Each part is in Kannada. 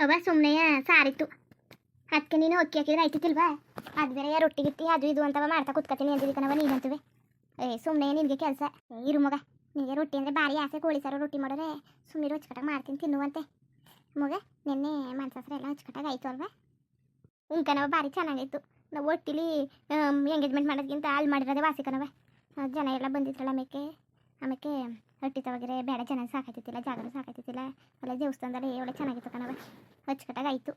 ಅವ ಸುಮ್ಮನೆ ಸಾರಿತ್ತು. ಅದಕ್ಕೆ ನೀನು ಅಕ್ಕಿ ಹಾಕಿದ್ರೆ ಆಯ್ತಿತ್ತಿಲ್ವಾ ಅದು ಬೇರೆ ರೊಟ್ಟಿ ಗಿಟ್ಟಿ ಅದು ಇದು ಅಂತವ ಮಾಡ್ತಾ ಕುತ್ಕತೀನಿ ಅಂದಿದ್ದಿ ಕಣವ ನೀನಂತವೆ ಏ ಸುಮ್ಮನೆ ನಿನಗೆ ಕೆಲಸ. ಇರು ಮಗ. ನಿನಗೆ ರೊಟ್ಟಿ ಅಂದರೆ ಭಾರಿ ಆಸೆ ಕೋಳಿ ಸಾರು ರೊಟ್ಟಿ ಮಾಡೋರೆ ಸುಮ್ಮನೆ ಅಚ್ಚುಕಟ್ಟಾಗಿ ಮಾಡ್ತೀನಿ ತಿನ್ನುವಂತೆ. ಮಗ, ನಿನ್ನೆ ಮನ್ಸಸ್ರ ಎಲ್ಲ ಅಚ್ಚುಕಟ್ಟಾಗಿ ಆಯಿತು ಅಲ್ವಾ? ಉಂಕನವ ಭಾರಿ ಚೆನ್ನಾಗಿತ್ತು ನಾವು ಒಟ್ಟಿಲಿ ಎಂಗೇಜ್ಮೆಂಟ್ ಮಾಡೋದಕ್ಕಿಂತ ಅಲ್ಲಿ ಮಾಡಿರೋದೇ ವಾಸಿ ಕಣವ ಜನ ಎಲ್ಲ ಬಂದಿದ್ರಲ್ಲ ಆಮೇಲೆ ಆಮೇಲೆ ರೊಟ್ಟಿ ತವಗಿರೆ ಬೇಡ, ಜನ ಸಾಕಾಯ್ತಿತ್ತಿಲ್ಲ ಜಾಗನೂ ಸಾಕಾಯ್ತಿತ್ತಿಲ್ಲ ಅಲ್ಲ ದೇವಸ್ಥಾನದಲ್ಲಿ ಒಳ್ಳೆ ಚೆನ್ನಾಗಿತ್ತು ಕಣವ ಆಯಿತು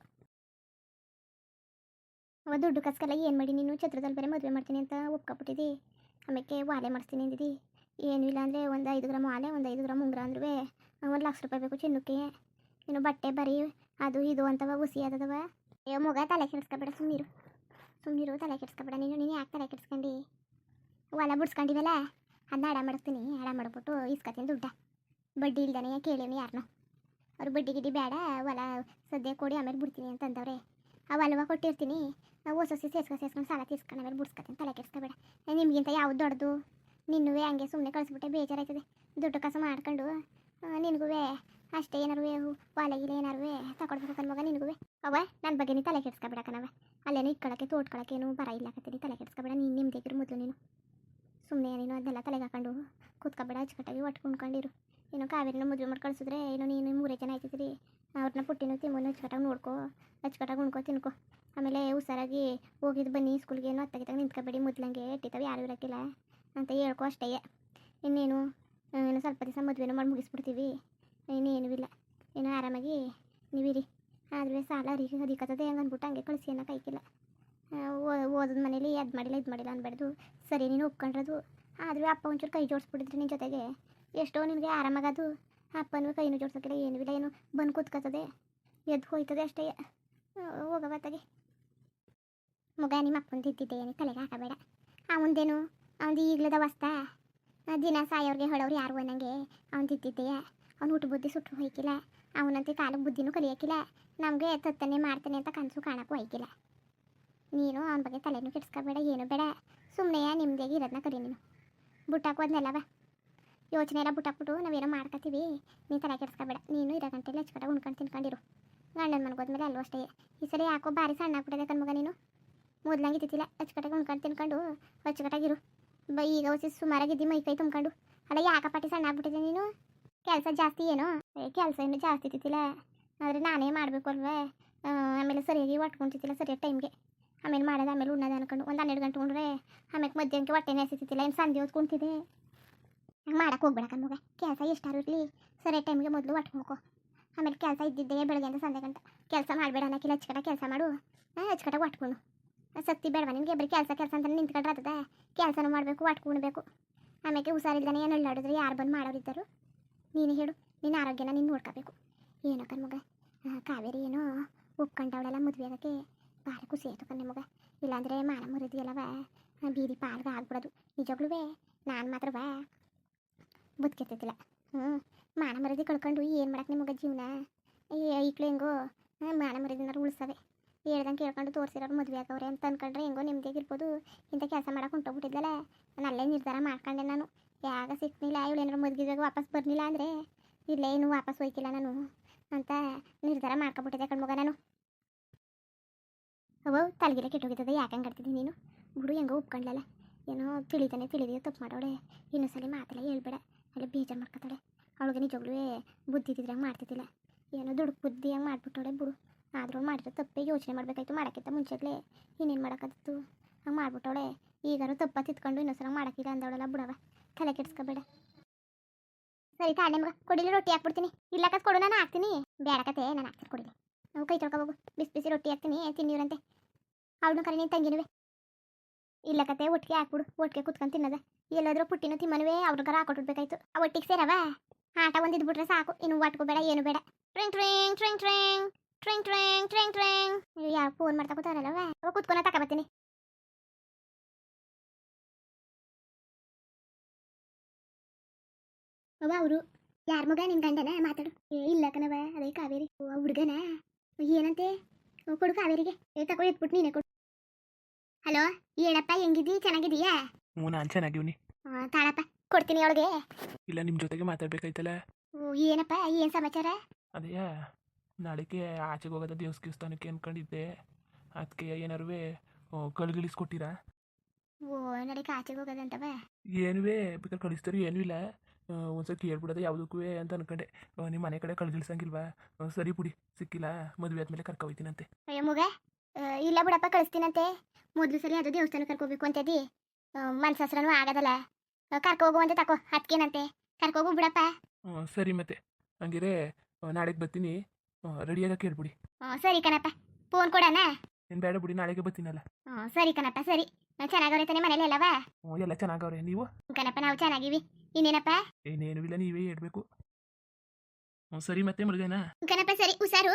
ಅವ ದುಡ್ಡು ಕಸ್ಕಲ್ಲ ಏನು ಮಾಡಿ ನೀನು? ಛತ್ರದಲ್ಲಿ ಬೇರೆ ಮದುವೆ ಮಾಡ್ತೀನಿ ಅಂತ ಒಪ್ಕೊಬಿಟ್ಟಿದ್ದಿ ಆಮೇಲೆ ವಾಲೆ ಮಾಡಿಸ್ತೀನಿ ಅಂದಿದ್ದಿ ಏನೂ ಇಲ್ಲ ಅಂದರೆ ಒಂದು ಐದು ಗ್ರಾಮ್ ಆಲೆ ಒಂದು ಐದು ಗ್ರಾಮ್ ಉಂಗ್ರ ಅಂದ್ರೂ ಒಂದು ಲಕ್ಷ ರೂಪಾಯಿ ಬೇಕು ಚಿನ್ನಕ್ಕೆ. ಏನು ಬಟ್ಟೆ ಬರೀ, ಅದು ಇದು ಅಂತವ ಹುಸಿ ಅದವ ಏ ಮಗ ತಲೆ ಕೆಡಿಸ್ಕೊಬೇಡ ಸುಮ್ಮನಿರು ಸುಮ್ಮನಿರು ತಲೆ ಕೆಡಿಸ್ಕೊಬೇಡ ನೀನು. ನೀನು ಯಾಕೆ ತಲೆ ಕೆಡಿಸ್ಕೊಂಡು? ಹೊಲ ಬಿಡ್ಸ್ಕೊಂಡಿವಲ್ಲ? ಅದನ್ನ ಅಡ ಮಾಡಿಸ್ತೀನಿ ಅಡ ಮಾಡ್ಬಿಟ್ಟು ಇಸ್ಕೊತೀನಿ ದುಡ್ಡ. ಬಡ್ಡಿ ಇಲ್ದಾನೆ ಕೇಳೇನಿ ಯಾರನ್ನೋ ಅವ್ರು ಬಡ್ಡಿ ಗಿಡ್ಡಿ ಬೇಡ ಹೊಲ ಸದ್ಯ ಕೊಡಿ ಆಮೇಲೆ ಬಿಡ್ತೀನಿ ಅಂತಂದವ್ರೆ. ಆ ಹೊಲವ ಕೊಟ್ಟಿರ್ತೀನಿ, ನಾವು ಹೊಸ ಹೊಸ ಸೇರ್ಸ್ಕೊ ಸೇರ್ಸ್ಕೊಂಡು ಸಾಲ ತೀರ್ಸ್ಕೊಂಡು ಆಮೇಲೆ ಬಿಡ್ಸ್ಕೊತೀನಿ, ತಲೆ ಕೆಡಿಸ್ಕೊಬೇಡ. ನಿಮಗಿಂತ ಯಾವ್ದು ದೊಡ್ಡದು? ನಿನ್ನೂ ಹಂಗೆ ಸುಮ್ಮನೆ ಕಳಿಸ್ಬಿಟ್ಟೆ ಬೇಜಾರಾಯ್ತದೆ. ದುಡ್ಡು ಕಸ ಮಾಡ್ಕೊಂಡು ನಿನಗೂ ಅಷ್ಟೇ ಏನಾರು ವಾಲೆಗಿಲ್ಲ ಏನಾರು ತಗೊಡ್ಬೇಕು ಮಗ ನಿನಗೂ ಅವ ನನ್ನ ಬಗ್ಗೆ ನೀ ತಲೆ ಕೆಡಿಸ್ಕೊಬೇಡ ಕಣವ ಅಲ್ಲೇನು ಇಟ್ಕೊಳಕ್ಕೆ, ತೋಟ್ಕೊಳಕ್ಕೆ ಏನು ಬರ ಇಲ್ಲ ಕತ್ತೀನಿ ತಲೆ ಕೆಡಿಸ್ಕೊಬೇಡ ನೀನು ನಿಮ್ದೇಗಿರು ಮೊದಲು ನೀನು. ಸುಮ್ಮನೆ ನೀನು ಅದನ್ನೆಲ್ಲ ತಲೆಗೆ ಹಾಕೊಂಡು ಕೂತ್ಕೊಬೇಡ, ಅಚ್ಚುಕಟ್ಟಾಗಿ ಕುಣ್ಕೊಂಡಿರು ಏನೋ ಕಾವೇರಿನ ಮದುವೆ ಮಾಡಿ ಕಳಿಸಿದ್ರೆ ಏನೋ ನೀನು ಮೂರೇ ಜನ ಆಯ್ತಿದ್ರಿ ಅವ್ರನ್ನ ಪುಟ್ಟಿನೂ ತಿಮ್ಮನ್ನು ಅಚ್ಚುಕಟ್ಟಾಗಿ ನೋಡ್ಕೋ, ಅಚ್ಚುಕಟ್ಟಾಗಿ ಉಣ್ಕೊ, ತಿನ್ಕೊ. ಆಮೇಲೆ ಹುಷಾರಾಗಿ ಹೋಗಿದ್ದು ಬನ್ನಿ ಸ್ಕೂಲ್ಗೆ ಏನೋ ಅತ್ತಾಗಿದ್ದಾಗ ನಿಂತ್ಕೊಬೇಡಿ ಮೊದ್ಲಂಗೆ ಎಟ್ಟಿತಾವೆ ಯಾರು ಇರೋಕ್ಕಿಲ್ಲ ಅಂತ ಹೇಳ್ಕೋ ಅಷ್ಟೇ. ಇನ್ನೇನು ಏನು ಸ್ವಲ್ಪ ದಿವಸ ಮದುವೆನೂ ಮಾಡಿ ಮುಗಿಸ್ಬಿಡ್ತೀವಿ. ಇನ್ನೇನು ಇಲ್ಲ. ಏನೋ ಆರಾಮಾಗಿ ನೀವಿರಿ. ಆದರೆ ಸಾಲ ಅರಿಕೆ ಅದಿಕತ್ತದೆ ಹಂಗೆ ಅಂದ್ಬಿಟ್ಟು ಹಂಗೆ ಕಳಿಸಿ ಅನ್ನೋ ಓದೋದ ಮನೇಲಿ, ಅದು ಮಾಡಿಲ್ಲ, ಇದು ಮಾಡಿಲ್ಲ ಅನ್ಬಾರ್ದು. ಸರಿ, ನೀನು ಒಪ್ಕೊಂಡ್ರದು. ಆದರೂ ಅಪ್ಪ ಒಂಚೂರು ಕೈ ಜೋಡಿಸ್ಬಿಟ್ಟಿದ್ರೆ ನಿನ್ನ ಜೊತೆಗೆ. ಎಷ್ಟೋ ನಿನಗೆ ಆರಾಮಾಗದು. ಅಪ್ಪನೂ ಕೈನೂ ಜೋಡ್ಸೋಕ್ಕಿಲ್ಲ, ಏನೂ ಇಲ್ಲ, ಏನು ಬಂದು ಕೂತ್ಕೋತದೆ ಎದ್ದು ಹೋಯ್ತದೆ ಅಷ್ಟೇ. ಹೋಗಬತ್ತಾಗೆ ಮಗ, ನಿಮ್ಮ ಅಪ್ಪನ ತಿದ್ದಿದ್ದೆ ಏನು ತಲೆಗೆ ಹಾಕಬೇಡ. ಅವಂದೇನು? ಅವನದು ಈಗ್ಲದ ವಸ್ತ ದಿನ ಸಾಯೋರಿಗೆ ಹೇಳೋರು ಯಾರು ಅನ್ನಂಗೆ. ಅವ್ನು ತಿದ್ದಿದ್ದೆಯ ಅವ್ನು ಹುಟ್ಟು ಬುದ್ಧಿ ಸುಟ್ಟು ಹೋಯ್ಕಿಲ್ಲ. ಅವನಂತೆ ಕಾಲಕ್ಕೆ ಬುದ್ಧಿನೂ ಕಲಿಯೋಕ್ಕಿಲ್ಲ ನಮಗೆ ತತ್ತನೆ ಮಾಡ್ತಾನೆ ಅಂತ ಕನಸು ಕಾಣಕ್ಕೂ ಹೋಯ್ಕಿಲ್ಲ. ನೀನು ಅವನ ಬಗ್ಗೆ ತಲೆನೂ ಕೆಡಿಸ್ಕೊಬೇಡ, ಏನು ಬೇಡ. ಸುಮ್ಮನೆ ನಿಮ್ದಾಗಿ ಇರೋದನ್ನ ಕರಿ ನೀನು. ಬುಟ್ಟಾಕು ಬಾ. ಯೋಚನೆ ಎಲ್ಲ ಬುಟ್ಟಾಕ್ಬಿಟ್ಟು ನಾವೇನೋ ಮಾಡ್ಕೊತೀವಿ ನೀನು ತಲೆ ಕೆಡಿಸ್ಕೊಬೇಡ. ನೀನು ಇರೋ ಗಂಟೆಲಿ ಹಚ್ಕಟ ಉಣ್ಕೊಂಡು ತಿನ್ಕೊಂಡಿರು. ಗಂಡನ ಮನ್ಗೋದ್ಮೇಲೆ ಅಲ್ಲೂ ಅಷ್ಟೇ. ಈ ಸಲ ಯಾಕೋ ಭಾರಿ ಸಣ್ಣ ಆಗ್ಬಿಟ್ಟಿದೆ ಕಣ್ಮಗ ನೀನು. ಮೊದ್ಲಂಗೆ ಇದ್ದಿಲ್ಲ ಅಚ್ಚುಕಟ್ಟಾಗಿ ಉಣ್ಕೊಂಡು ತಿನ್ಕೊಂಡು ಅಚ್ಚುಕಟ್ಟಾಗಿರು ಬ ಈಗ ಹೊಸ ಸುಮಾರಾಗಿದ್ದಿ ಮೈ ಕೈ ತುಂಬ್ಕೊಂಡು. ಅಲ್ಲ ಪಾಟಿ ಸಣ್ಣ ಆಗ್ಬಿಟ್ಟಿದೆ ನೀನು? ಕೆಲಸ ಜಾಸ್ತಿ ಏನೋ? ಕೆಲಸ ಏನು ಜಾಸ್ತಿ ತಿತ್ತಿಲ್ಲ ಆದರೆ ನಾನೇ ಮಾಡಬೇಕು ಅಲ್ವೇ? ಆಮೇಲೆ ಸರಿಯಾಗಿ ಒಟ್ಕೊಂತಿದ್ದಿಲ್ಲ ಸರಿಯಾದ ಟೈಮ್ಗೆ. ಆಮೇಲೆ ಮಾಡೋದು, ಆಮೇಲೆ ಉಣ್ಣದ ಅನ್ಕೊಂಡು ಒಂದು ಹನ್ನೆರಡು ಗಂಟೆ ಉಂಡ್ರೆ ಆಮೇಲೆ ಮಧ್ಯಾಹ್ನಕ್ಕೆ ಹೊಟ್ಟೆ ನೆಸಿತಿಲ್ಲ ಏನು ಸಂಜೆ ಹೊತ್ತು ಕುಂತಿದೆ ಹಂಗೆ ಮಾಡಕ್ಕೆ ಹೋಗ್ಬೇಡ ಮಗ, ಕೆಲಸ ಎಷ್ಟಾರು ಇರಲಿ. ಸರಿ ಟೈಮ್ಗೆ ಮೊದಲು ಒಟ್ಕೊಳ್ಕೊ ಆಮೇಲೆ ಕೆಲಸ ಇದ್ದಿದ್ದೆ ಬೆಳಗ್ಗೆಯಿಂದ ಸಂಜೆ ಗಂಟೆ. ಕೆಲಸ ಮಾಡಬೇಡ ಅನ್ನಕ್ಕಿಲ್ಲ ಹಚ್ಕಟ ಕೆಲಸ ಮಾಡು. ಹಚ್ಕಟ ಒಟ್ಕೊಂಡು ಸತ್ತಿ ಬೇಡವಾ ನಿಮಗೆ ಬರೀ ಕೆಲಸ ಕೆಲಸ ಅಂತ ನಿಂತ್ಕೊಂಡ್ರೆ ಆಗ್ತದೆ ಕೆಲಸನೂ ಮಾಡಬೇಕು ಒಟ್ಕೊಳ್ಬೇಕು ಆಮೇಲೆ ಹುಷಾರಿಲ್ದಾನೆ ಏನು ನಳ್ಳಾಡಿದ್ರೆ ಯಾರು ಬಂದು ಮಾಡೋರಿದ್ದರು? ನೀನು ಹೇಳು, ನಿನ್ನ ಆರೋಗ್ಯನ ನೀನು ನೋಡ್ಕೋಬೇಕು. ಏನೋ ಮಗ? ಕಾವೇರಿ ಏನೋ ಒಪ್ಕೊಂಡವಳೆಲ್ಲ ಮದುವೆ ಆಗೋಕ್ಕೆ. ಭಾಳ ಖುಷಿ ಆಯ್ತು ಕಣ್ ನಿಮಗೆ ಇಲ್ಲಾಂದರೆ ಮಾನ ಮರಿದಿಯಲ್ಲವ ಬೀದಿ ಪಾಲ್ಗ ಆಗ್ಬಿಡೋದು. ನಿಜಗ್ಳುವೆ ನಾನು ಮಾತ್ರವ? ಬದುಕಿರ್ತೈತಿಲ್ಲ ಹ್ಞೂ ಮಾನ ಮರದಿ ಕಳ್ಕೊಂಡು ಏನು ಮಾಡಕ್ಕೆ ನಿಮಗೆ ಜೀವನ? ಈಕ್ಳು ಹೆಂಗೋ? ಮಾನ ಮರದಿನಾರು ಉಳಿಸವೆ. ಹೇಳ್ದಂಗೆ ಕೇಳ್ಕೊಂಡು ತೋರಿಸಿರೋರು ಮದುವೆ ಆಗವ್ರೆ ಅಂತ ಅನ್ಕೊಂಡ್ರೆ ಹೆಂಗೋ ಇರ್ಬೋದು. ಇಂಥ ಕೆಲಸ ಮಾಡಕ್ಕೆ ಹೊಂಟೋಗ್ಬಿಟ್ಟಿದ್ದಲ್ಲ ನಾನು ಅಲ್ಲೇ ನಿರ್ಧಾರ ಮಾಡ್ಕೊಂಡೆ ನಾನು. ಯಾವಾಗ ಇವಳು ಏನಾರು ಮದುವೆಗೆ ವಾಪಸ್ ಬರಲಿಲ್ಲ ಅಂದರೆ? ಇಲ್ಲೇ ಏನು ವಾಪಸ್ ಹೋಯ್ತಿಲ್ಲ ನಾನು ಅಂತ ನಿರ್ಧಾರ ಮಾಡ್ಕೊಬಿಟ್ಟಿದ್ದೆ ಕಣ್ಮಗ ನಾನು. ಅವ ತಲೆಗಿಲೆ ಕೆಟ್ಟೋಗಿದ್ದದ, ಯಾಕೆ ಹಂಗೆ ನೀನು? ಬಿಡು, ಹೆಂಗೋ ಉಪ್ಕೊಂಡ್ಲಲ್ಲ ಏನೋ ತಿಳಿದಾನೆ ತಿಳಿದಿಯೋ ತಪ್ಪು ಮಾಡೋಳೆ ಇನ್ನೊಂದ್ಸಲಿ ಮಾತಲ್ಲ ಹೇಳ್ಬೇಡ. ಅಲ್ಲಿ ಬೇಜಾರು ಮಾಡ್ಕೊತಾಳೆ. ಅವಳಿಗೆ ನಿಜವಾಗ್ಲೂ ಬುದ್ಧಿ ಇದ್ದಿದ್ರೆ ಹಂಗೆ ಮಾಡ್ತಿದ್ದಿಲ್ಲ. ಏನೋ ದುಡ್ಡು ಬುದ್ಧಿ ಹಂಗೆ ಮಾಡಿಬಿಟ್ಟೋಳೆ ಬಿಡು. ಆದರೂ ಮಾಡಿದ್ರೆ ತಪ್ಪೇ ಯೋಚನೆ ಮಾಡಬೇಕಾಯ್ತು ಮಾಡೋಕ್ಕಿಂತ ಮುಂಚೆಗ್ಲೇ. ಇನ್ನೇನು ಮಾಡೋಕ್ಕಾದಿತ್ತು ಹಂಗೆ ಮಾಡ್ಬಿಟ್ಟವಳೆ. ಈಗಾರು ತಪ್ಪ ತಿತ್ಕೊಂಡು ಇನ್ನೊಂದ್ಸಲ ಮಾಡೋಕ್ಕಿಲ್ಲ ಅಂದವಳೆಲ್ಲ ಬಿಡವ. ತಲೆ ಕೆಡಿಸ್ಕೋಬೇಡ. ಸರಿ ತಾಳೆ ಮಗ, ಕೊಡಿಲಿ ರೊಟ್ಟಿ ಹಾಕ್ಬಿಡ್ತೀನಿ. ಇಲ್ಲ ಕತ್ ಕೊಡು, ನಾನು ಹಾಕ್ತೀನಿ. ಬೇಡಕತೆ ನಾನು ಹಾಕ್ತೀನಿ, ಕೊಡಿಲಿ. ನಾವು ಕೈ ತೊಳ್ಕೊಬೋಗು ಬಿಸಿ ಬಿಸಿ ರೊಟ್ಟಿ ಹಾಕ್ತೀನಿ, ತಿನ್ನಿವ್ರಂತೆ. ಅವಳನ್ನು ಕರೆ ನೀನು ತಂಗಿನುವೆ. ಇಲ್ಲ ಕತೆ, ಒಟ್ಟಿಗೆ ಹಾಕ್ಬಿಡು, ಒಟ್ಟಿಗೆ ಕುತ್ಕೊಂಡು ತಿನ್ನದ. ಎಲ್ಲಾದ್ರೂ ಪುಟ್ಟಿನ ತಿಮ್ಮನುವೆ ಅವ್ರಿಗಾರ ಹಾಕೊಟ್ಬಿಡ್ಬೇಕಾಯ್ತು ಆ ಒಟ್ಟಿಗೆ ಸೇರವ? ಆಟ ಒಂದಿದ್ದು ಬಿಟ್ರೆ ಸಾಕು, ಇನ್ನು ಒಟ್ಕೋಬೇಡ ಏನು ಬೇಡ. ಟ್ರಿಂಗ್ ಟ್ರಿಂಗ್ ಟ್ರಿಂಗ್ ಟ್ರಿಂಗ್ ಟ್ರಿಂಗ್ ಟ್ರಿಂಗ್ ಟ್ರಿಂಗ್ ಟ್ರಿಂಗ್. ಯಾವ ಫೋನ್ ಮಾಡ್ತಾ ಕೂತಾರಲ್ಲವ? ಅವ ಕುತ್ಕೊನ ತಗೊಬತ್ತೀನಿ ಅವ ಅವರು. ಯಾರ ಮಗ? ನಿನ್ ಗಂಡನ? ಮಾತಾಡು. ಏ, ಇಲ್ಲ ಕಣವ ಅದೇ ಕಾವೇರಿ. ಓ ಹುಡುಗನ? ಏನಂತೆ? ಕೊಡು ಕಾವೇರಿಗೆ. ಏ ಎತ್ಬಿಟ್ಟು ನೀನೆ ಕೊಡು. ಹಲೋ ಏನಪ್ಪ ಹೆಂಗಿದ್ದೀ? ಚೆನ್ನಾಗಿದೀಯಾ ಹ್ಞೂ ನಾನು ಚೆನ್ನಾಗಿವ್ನಿ. ಆ, ತಾಳಪ್ಪ ಕೊಡ್ತೀನಿ ಅವಳಿಗೆ. ಇಲ್ಲ ನಿಮ್ಮ ಜೊತೆಗೆ ಮಾತಾಡ್ಬೇಕಾಯ್ತಲ್ಲ? ಓ ಏನಪ್ಪ ಏನ್ ಸಮಾಚಾರ? ಅದೇಯಾ ನಾಳೆಗೆ ಆಚೆಗೆ ಹೋಗೋದ ದೇವಸ್ಥಾನಕ್ಕೆ ಅನ್ಕೊಂಡಿದ್ದೆ. ಅದಕ್ಕೆ ಏನಾರು ಕಳ್ಗಿಳಿಸ್ಕೊಟ್ಟಿರಾ? ಓ ನಡಿಕೆ ಆಚೆಗೆ ಹೋಗೋದಂತವ? ಏನುವೆ ಬೇಕಾದ್ರೆ ಕಳಿಸ್ತಾರೆ ಏನೂ ಇಲ್ಲ. ಒಂದ್ಸಲ ಕೇಳ್ಬಿಡೋದು ಯಾವುದಕ್ಕೂ ಅಂತ ಅನ್ಕೊಂಡೆ. ನಿಮ್ಮ ಮನೆ ಕಡೆ ಕಳ್ಗಿಳಿಸಂಗಿಲ್ವಾ? ಆ, ಸರಿ ಬಿಡಿ ಸಿಕ್ಕಿಲ್ಲ ಮದುವೆ ಆದ್ಮೇಲೆ ಕರ್ಕೊ ಹೋಯ್ತೀನಂತೆ. ಅಯ್ಯೋ ಮಗ? ಇಲ್ಲ ಬಿಡಪ್ಪ ಕಳಿಸ್ತೀನಂತೆ. ಮೊದಲು ಸರಿ ಅದು ದೇವಸ್ಥಾನ ಕರ್ಕೋಬೇಕು ಅಂತದಿ. ಮನ್ಸಸ್ರನೂ ಆಗದಲ್ಲ. ಕರ್ಕೊ ಹೋಗುವಂತೆ ತಕೋ ಅದಕ್ಕೇನಂತೆ ಕರ್ಕೋಗು ಬಿಡಪ್ಪ. ಸರಿ ಮತ್ತೆ. ಹಂಗಿರೆ ನಾಳೆಗೆ ಬರ್ತೀನಿ. ರೆಡಿಯಾಗ ಕೇಳ್ಬಿಡಿ. ಸರಿ ಕಣಪ್ಪ. ಫೋನ್ ಕೊಡಣ. ಏನು ಬೇಡ ಬಿಡಿ ನಾಳೆಗೆ ಬರ್ತೀನಲ್ಲ. ಸರಿ ಕಣಪ್ಪ ಸರಿ. ಚೆನ್ನಾಗವ್ರೆ ತಾನೆ ಮನೇಲಿ ಅಲ್ಲವಾ? ಎಲ್ಲ ಚೆನ್ನಾಗವ್ರೆ ನೀವು? ಕಣಪ್ಪ ನಾವು ಚೆನ್ನಾಗಿವಿ. ಇನ್ನೇನಪ್ಪ? ಇನ್ನೇನು ಇಲ್ಲ ನೀವೇ ಹೇಳ್ಬೇಕು. ಸರಿ ಮತ್ತೆ ಮಲ್ಗೇನಾ ಕಣಪ್ಪ ಸರಿ. ಹುಷಾರು.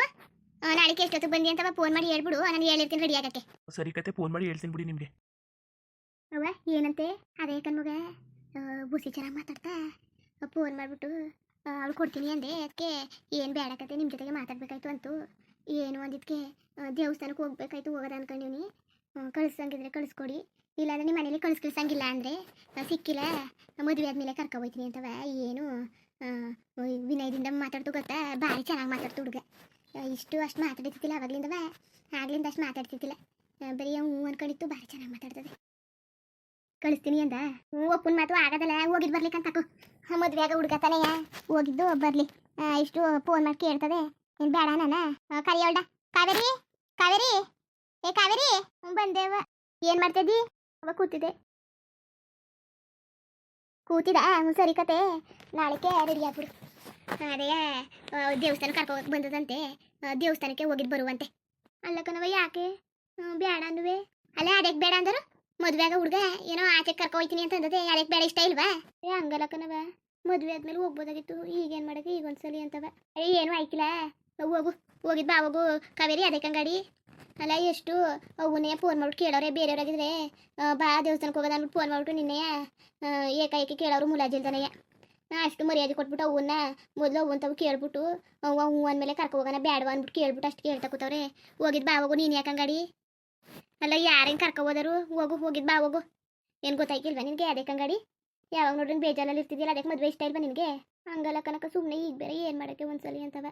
ನಾಳೆಗೆ ಎಷ್ಟೊತ್ತಿಗೆ ಬಂದಿ ಅಂತ ಫೋನ್ ಮಾಡಿ ಹೇಳ್ಬಿಡು. ನಾನು ಹೇಳಿರ್ತೀನಿ ರೆಡಿ ಆಗಕ್ಕೆ. ಸರಿ ಕತೆ ಫೋನ್ ಮಾಡಿ ಹೇಳ್ತೀನಿ ಬಿಡಿ ನಿಮಗೆ. ಅವ ಏನಂತೆ? ಅದೇ ಕಣ್ಮಗ. ಬುಸಿ ಚೆನ್ನಾಗಿ ಮಾತಾಡ್ತಾ ಫೋನ್ ಮಾಡಿಬಿಟ್ಟು ಅವಳು ಕೊಡ್ತೀನಿ ಅಂದೆ. ಅದಕ್ಕೆ ಏನು ಕತೆ ನಿಮ್ಮ ಜೊತೆಗೆ ಮಾತಾಡ್ಬೇಕಾಯ್ತು ಅಂತು. ಏನು ಅಂದಿದ್ದಕ್ಕೆ ದೇವಸ್ಥಾನಕ್ಕೆ ಹೋಗ್ಬೇಕಾಯ್ತು ಹೋಗೋದ ಅನ್ಕೊಂಡಿವ್ನಿ. ಕಳಿಸಂಗಿದ್ರೆ ಕಳಿಸ್ಕೊಡಿ. ಇಲ್ಲಾಂದ್ರೆ ನಿಮ್ಮ ಮನೇಲಿ ಕಳಿಸ್ಕಿಳ್ಸಂಗಿಲ್ಲ ಅಂದರೆ ಸಿಕ್ಕಿಲ್ಲ. ಮದುವೆ ಆದಮೇಲೆ ಕರ್ಕೊ ಹೋಯ್ತೀನಿ ಅಂತವ. ಏನು ವಿನಯದಿಂದ ಮಾತಾಡ್ತು ಗೊತ್ತಾ? ಭಾರಿ ಚೆನ್ನಾಗಿ ಮಾತಾಡ್ತು ಹುಡುಗ. ಇಷ್ಟು ಅಷ್ಟು ಮಾತಾಡ್ತಿದ್ದಿಲ್ಲ, ಅವಾಗ್ಲಿಂದವ. ಆಗ್ಲಿಂದ ಅಷ್ಟು ಮಾತಾಡ್ತಿದ್ದಿಲ್ಲ. ಬರೀ ಹ್ಞೂ ಅನ್ಕೊಂಡಿತ್ತು, ಭಾರಿ ಚೆನ್ನಾಗಿ ಮಾತಾಡ್ತದೆ. ಕಳಿಸ್ತೀನಿ ಅಂದ. ಹ್ಞೂ ಒಪ್ಪನ್ ಮಾತು ಆಗೋದಲ್ಲ, ಹೋಗಿದ್ ಬರ್ಲಿಕ್ಕೆ ಅಂತ ಮದುವೆ ಆಗ ಹುಡುಗ ತಾನೆಯ ಹೋಗಿದ್ದು, ಬರ್ಲಿ. ಇಷ್ಟು ಫೋನ್ ಮಾಡಿ ಕೇಳ್ತದೆ. ಏನ್ ಬೇಡ ನಾನ? ಕರಿಯೋಳ್ಡ ಕಾವೇರಿ? ಕಾವೇರಿ? ಏ, ಕಾವೇರಿ? ಬಂದೇವ ಏನ್ ಮಾಡ್ತಿದ್ದಿ? ಅವ ಕೂತಿದೆ? ಕೂತಿದ ಸರಿ ಕತೆ. ನಾಳೆಗೆ ರೆಡಿ ಆಗ್ಬಿಡು. ಅದೇ ದೇವಸ್ಥಾನ ಕರ್ಕೋಗಕ್ಕೆ ಬಂದದಂತೆ ದೇವಸ್ಥಾನಕ್ಕೆ ಹೋಗಿದ್ ಬರುವಂತೆ. ಅಲ್ಲ ಕಣವ ಯಾಕೆ? ಬೇಡ ಅಂದುವೆ. ಅಲ್ಲ ಅದಕ್ಕೆ ಬೇಡ ಅಂದರು? ಮದ್ವೆಗ ಹುಡುಗ ಏನೋ ಆಚೆ ಕರ್ಕೊ ಹೋಯ್ತೀನಿ ಅಂತ ಅಂದದೆ ಅದಕ್ಕೆ ಬೇಡ ಇಷ್ಟ ಇಲ್ವಾ? ಏ, ಹಂಗಲ್ಲ ಮದ್ವೆ ಆದ್ಮೇಲೆ ಹೋಗ್ಬೋದಾಗಿತ್ತು. ಈಗೇನು ಮಾಡಕ್ಕೆ ಈಗ ಒಂದ್ಸಲಿ ಅಂತವ. ಏ, ಏನು ಆಯ್ಕಿಲ್ಲ ಹೋಗು, ಹೋಗಿದ್ ಬಾ, ಹೋಗು. ಕಾವೇರಿ ಅದಕ್ಕೆ ಅಂಗಡಿ ಅಲ್ಲ, ಎಷ್ಟು? ಅವನೇ ಫೋನ್ ಮಾಡ್ಬಿಟ್ಟು ಕೇಳೋರೆ, ಬೇರೆಯವ್ರಾಗಿದ್ರೆ ಬಾ ದೇವಸ್ಥಾನಕ್ಕೆ ಹೋಗೋದು ಅಂದ್ಬಿಟ್ಟು ಫೋನ್ ಮಾಡ್ಬಿಟ್ಟು ನಿನ್ನೆ ಏಕಾಏಕಿ ಕೇಳೋರು ಮುಲಾಜಿಲ್ದನೆಯ. ಅಷ್ಟು ಮರ್ಯಾದೆ ಕೊಟ್ಬಿಟ್ಟು ಅವನ್ನ ಮೊದಲು ಅವಂತವು ಕೇಳ್ಬಿಟ್ಟು ಅವ ಹ್ಞೂ ಅಂದಮೇಲೆ ಕರ್ಕೊ ಹೋಗೋಣ ಬೇಡವಾ ಅಂದ್ಬಿಟ್ಟು ಕೇಳ್ಬಿಟ್ಟು ಅಷ್ಟು ಕೇಳ್ತಾ ಕೂತವ್ರೆ. ಹೋಗಿದ್ ಬಾ ಹೋಗು, ನೀನು ಯಾಕಂಗಾಡಿ ಅಲ್ಲ ಯಾರೇನು ಕರ್ಕೊ ಹೋದರು ಹೋಗು, ಹೋಗಿದ್ ಬಾ ಹೋಗು. ಏನು ಗೊತ್ತಾಯ್ಕಿಲ್ವ ನಿನಗೆ ಅದಕ್ಕೆ ಅಂಗಡಿ? ಯಾವಾಗ ನೋಡ್ರಿ ಬೇಜಾರಲ್ಲಿ ಇರ್ತಿದ್ಯಲ್ಲ, ಅದಕ್ಕೆ ಮದುವೆ ಇಷ್ಟ ಇಲ್ವಾ ನಿನಗೆ? ಹಂಗಲ್ಲ ಕನಕ ಸುಮ್ಮನೆ ಈಗ ಬೇರೆ ಏನು ಮಾಡೋಕ್ಕೆ ಒಂದ್ಸಲಿ ಅಂತವ.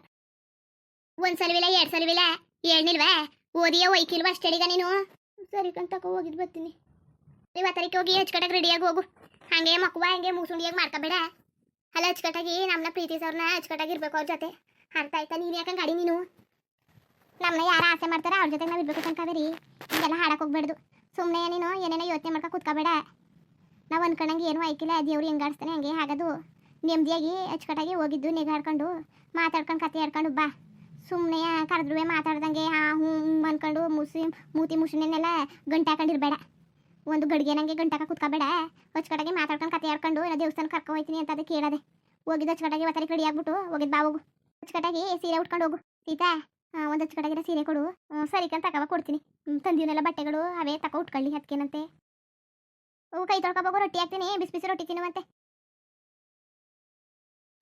ಒಂದ್ಸಲವಿಲ್ಲ ಎರಡು ಸಲವಿಲ್ಲ ಹೇಳ್ನಿಲ್ವಾ ಓದಿಯ ಒಯ್ಕಿಲ್ವಾ ಅಷ್ಟೇಳಿಗ ನೀನು? ಸರಿ ಕಂತಕ ತಕೋ, ಹೋಗಿದ್ ಬರ್ತೀನಿ. ನೀವು ಹೋಗಿ ಹೋಗಿ ಕಡೆಗೆ ರೆಡಿಯಾಗಿ ಹೋಗು. ಹಂಗೆ ಮಕ್ಕವಾ ಹಂಗೆ ಮೂಸುಂಡಿಯಾಗಿ ಮಾಡ್ಕೋಬೇಡ. ಅಲ್ಲ, ಅಚ್ಚುಕಟ್ಟಾಗಿ ನಮ್ಮನ್ನ ಪ್ರೀತಿಸೋರ್ನ ಅಚ್ಚುಕಟ್ಟಾಗಿ ಇರ್ಬೇಕು ಅವ್ರ ಜೊತೆ. ಅಂತ ಆಯ್ತಾ? ನೀನು ಯಾಕಂಗೆ ಗಾಡಿ ನೀನು? ನಮ್ಮನ್ನ ಯಾರು ಆಸೆ ಮಾಡ್ತಾರ ಅವ್ರ ಜೊತೆ ನಾವು ಇರ್ಬೇಕು ಕಣ್ಕಾವೇರಿ ಹಿಂಗೆಲ್ಲ ಹಾಡಕ್ಕೆ ಹೋಗ್ಬೇಡ್ದು. ಸುಮ್ಮನೆ ನೀನು ಏನೇನೋ ಯೋಚನೆ ಮಾಡ್ಕೊ ಕೂತ್ಕೋಬೇಡ. ನಾವು ಅನ್ಕೊಂಡಂಗೆ ಏನೂ ಆಯ್ಕಿಲ್ಲ. ದೇವ್ರು ಹೆಂಗೆ ಆಡಿಸ್ತಾನೆ ಹಂಗೆ ಆಗೋದು ನೆಮ್ಮದಿಯಾಗಿ ಅಚ್ಚುಕಟ್ಟಾಗಿ ಹೋಗಿದ್ದು ನೆಗಾಡ್ಕೊಂಡು ಮಾತಾಡ್ಕೊಂಡು, ಕತೆ ಆಡ್ಕೊಂಡು ಬಾ. ಸುಮ್ಮನೆ ಕರೆದ್ರೂ ಮಾತಾಡ್ದಂಗೆ ಹಾ ಹ್ಞೂ ಅನ್ಕೊಂಡು ಮುಸಿ ಮೂತಿ ಮುಸುನೆಲ್ಲ ಗಂಟೆ ಹಾಕೊಂಡಿರ್ಬೇಡ ಒಂದು ಗಡಿಗೆ ನಂಗೆ ಗಂಟಾಕ ಕುತ್ಕೋಬೇಡ. ಹೊಚ್ಕಡೆಗೆ ಮಾತಾಡ್ಕೊಂಡು ಕತೆ ಆಡ್ಕೊಂಡು ಎಲ್ಲ ದೇವಸ್ಥಾನ ಕರ್ಕೊ ಹೋಯ್ತೀನಿ ಅಂತ ಅದಕ್ಕೆ ಕೇಳದೆ. ಹೋಗಿದ್ದು ಹೊಚ್ಕಡೆಗೆ ಒತ್ತರಿ ರೆಡಿ ಆಗ್ಬಿಟ್ಟು ಹೋಗಿದ್ದು ಬಾ ಹೋಗು. ಹೊಚ್ಕಡೆಗೆ ಸೀರೆ ಉಟ್ಕೊಂಡು ಹೋಗು. ಸೀತಾ ಒಂದು ಅಚ್ಚುಕಟ್ಟಾಗಿರೋ ಸೀರೆ ಕೊಡು. ಸರಿ ಕಂತ ಕೊಡ್ತೀನಿ. ತಂದಿವನೆಲ್ಲ ಬಟ್ಟೆಗಳು ಅವೇ ತಕ ಉಟ್ಕೊಳ್ಳಿ ಅದಕ್ಕೇನಂತೆ ಕೈ ತೊಳ್ಕೊಬೋಗು, ರೊಟ್ಟಿ ಹಾಕ್ತೀನಿ. ಬಿಸಿ ಬಿಸಿ ರೊಟ್ಟಿ ತಿನ್ನುವಂತೆ.